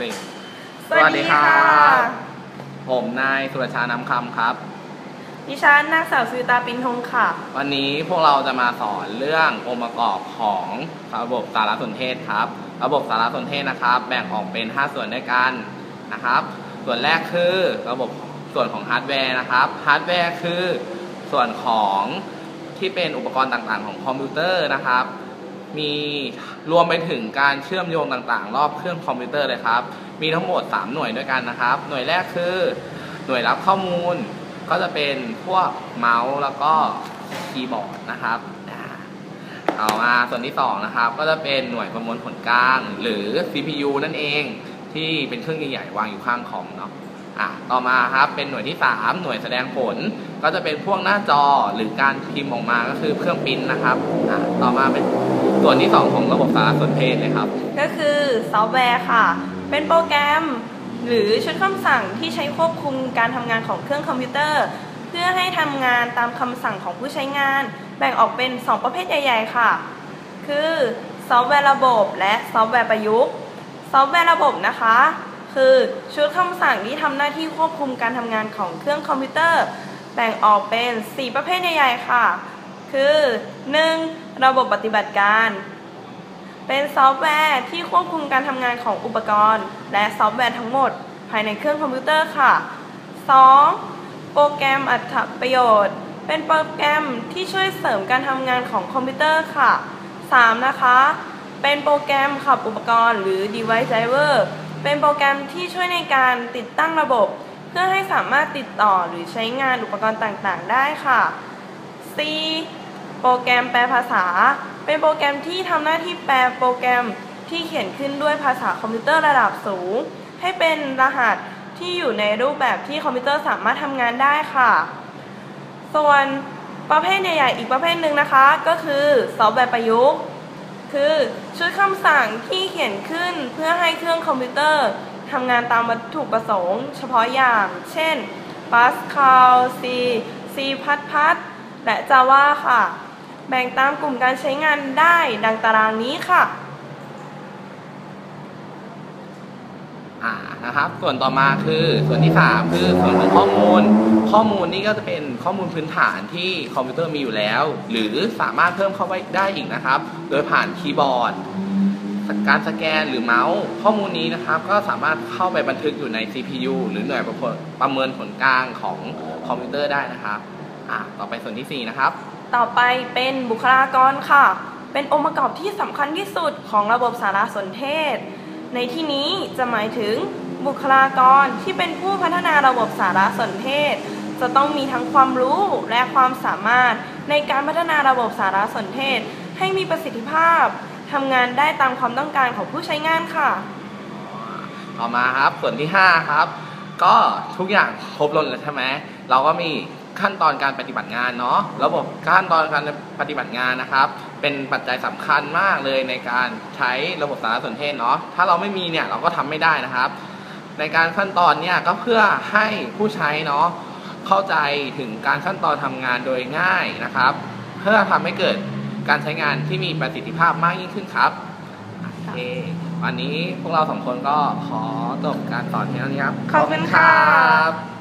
สิสวัสดีค่ะ ผมนายสุรชานำคำครับ ดิฉันนางสาวสุตาปินทงค่ะ วันนี้พวกเราจะมาสอนเรื่ององค์ประกอบของระบบสารสนเทศครับ ระบบสารสนเทศนะครับ แบ่งออกเป็น 5 ส่วนด้วยกันนะครับ ส่วนแรกคือระบบส่วนของฮาร์ดแวร์นะครับ ฮาร์ดแวร์คือส่วนของที่เป็นอุปกรณ์ต่างๆ ของคอมพิวเตอร์นะครับ มีรวมไปถึงการเชื่อมโยงต่างๆ รอบเครื่องคอมพิวเตอร์เลยครับ มีทั้งหมด 3 หน่วยด้วยกันนะครับ หน่วยแรกคือหน่วยรับข้อมูล ก็จะเป็นพวกเมาส์แล้วก็คีย์บอร์ดนะครับอ่อมาส่วนที่2นะครับ ก็จะเป็นหน่วยประมวลผลกลาง หรือ CPU นั่นเองที่เป็นเครื่องใหญ่ๆวางอยู่ข้างคอมเนาะอะต่อมาครับเป็นหน่วยที่ 3 หน่วยแสดงผล ก็จะเป็นพวกหน้าจอหรือการพิมพ์ออกมาก็คือเครื่องปริ้นนะครับอะต่อมาเป็น ส่วนที่ 2 ของระบบสารสนเทศเลยครับ ก็คือซอฟต์แวร์ค่ะ เป็นโปรแกรม หรือชุดคำสั่งที่ใช้ควบคุมการทำงานของเครื่องคอมพิวเตอร์ เพื่อให้ทำงานตามคำสั่งของผู้ใช้งาน แบ่งออกเป็น 2 ประเภทใหญ่ ๆ ค่ะ คือซอฟต์แวร์ระบบและซอฟต์แวร์ประยุกต์ ซอฟต์แวร์ระบบนะคะ คือชุดคำสั่งที่ทำหน้าที่ควบคุมการทำงานของเครื่องคอมพิวเตอร์ แบ่งออกเป็น 4 ประเภทใหญ่ๆค่ะ คือ 1. ระบบปฏิบัติการ เป็นซอฟต์แวร์ที่ควบคุมการทำงานของอุปกรณ์ และซอฟต์แวร์ทั้งหมด ภายในเครื่องคอมพิวเตอร์ค่ะ 2. โปรแกรมอัตประโยชน์ เป็นโปรแกรมที่ช่วยเสริมการทำงานของคอมพิวเตอร์ค่ะ 3. นะคะ เป็นโปรแกรมขับอุปกรณ์ หรือ device driver เป็นโปรแกรมที่ช่วยในการติดตั้งระบบ เพื่อให้สามารถติดต่อหรือใช้งานอุปกรณ์ต่างๆ ได้ค่ะ C โปรแกรมแปลภาษา เป็นโปรแกรมที่ทำหน้าที่แปลโปรแกรมที่เขียนขึ้นด้วยภาษาคอมพิวเตอร์ระดับสูง ให้เป็นรหัสที่อยู่ในรูปแบบที่คอมพิวเตอร์สามารถทำงานได้ค่ะ ส่วนประเภทใหญ่ๆอีกประเภทหนึ่งนะคะ ก็คือซอฟต์แวร์ประยุกต์ คือชุดคำสั่งที่เขียนขึ้นเพื่อให้เครื่องคอมพิวเตอร์ทำงานตามวัตถุประสงค์ เฉพาะอย่าง เช่น Pascal C C++ และ Java ค่ะ แบ่งตามกลุ่มการใช้งานได้ดังตารางนี้ค่ะ อ่านะครับ ส่วนต่อมาคือส่วนที่ 3 คือส่วนของข้อมูล ข้อมูลนี่ก็จะเป็นข้อมูลพื้นฐานที่คอมพิวเตอร์มีอยู่แล้ว หรือสามารถเพิ่มเข้าไปได้อีกนะครับ โดยผ่านคีย์บอร์ดการสแกนหรือเมาส์ ข้อมูลนี้นะครับ ก็สามารถเข้าไปบันทึกอยู่ใน CPU หรือหน่วยประประเมินผลกลางของคอมพิวเตอร์ได้นะครับ อ่าต่อไปส่วนที่ 4 นะครับ ต่อไปเป็นบุคลากรค่ะ เป็นองค์ประกอบที่สำคัญที่สุดของระบบสารสนเทศ ในที่นี้จะหมายถึงบุคลากรที่เป็นผู้พัฒนาระบบสารสนเทศ จะต้องมีทั้งความรู้และความสามารถในการพัฒนาระบบสารสนเทศ ให้มีประสิทธิภาพทำงานได้ตามความต้องการของผู้ใช้งานค่ะ ต่อมาครับส่วนที่ 5 ครับ ก็ทุกอย่างครบรถแล้วใช่ไหมเราก็มี ขั้นตอนการปฏิบัติงานเนาะระบบขั้นตอนการปฏิบัติงานนะครับ เป็นปัจจัยสำคัญมากเลยในการใช้ระบบสารสนเทศเนาะถ้าเราไม่มีเนี่ยเราก็ทำไม่ได้นะครับ ในการขั้นตอนเนี่ยก็เพื่อให้ผู้ใช้เนาะเข้าใจถึงการขั้นตอนทำงานโดยง่ายนะครับ เพื่อทำให้เกิดการใช้งานที่มีประสิทธิภาพมากยิ่งขึ้นครับโอเควันนี้พวกเราสองคนก็ขอจบการสอนเพียงเท่านี้ครับขอบคุณครับ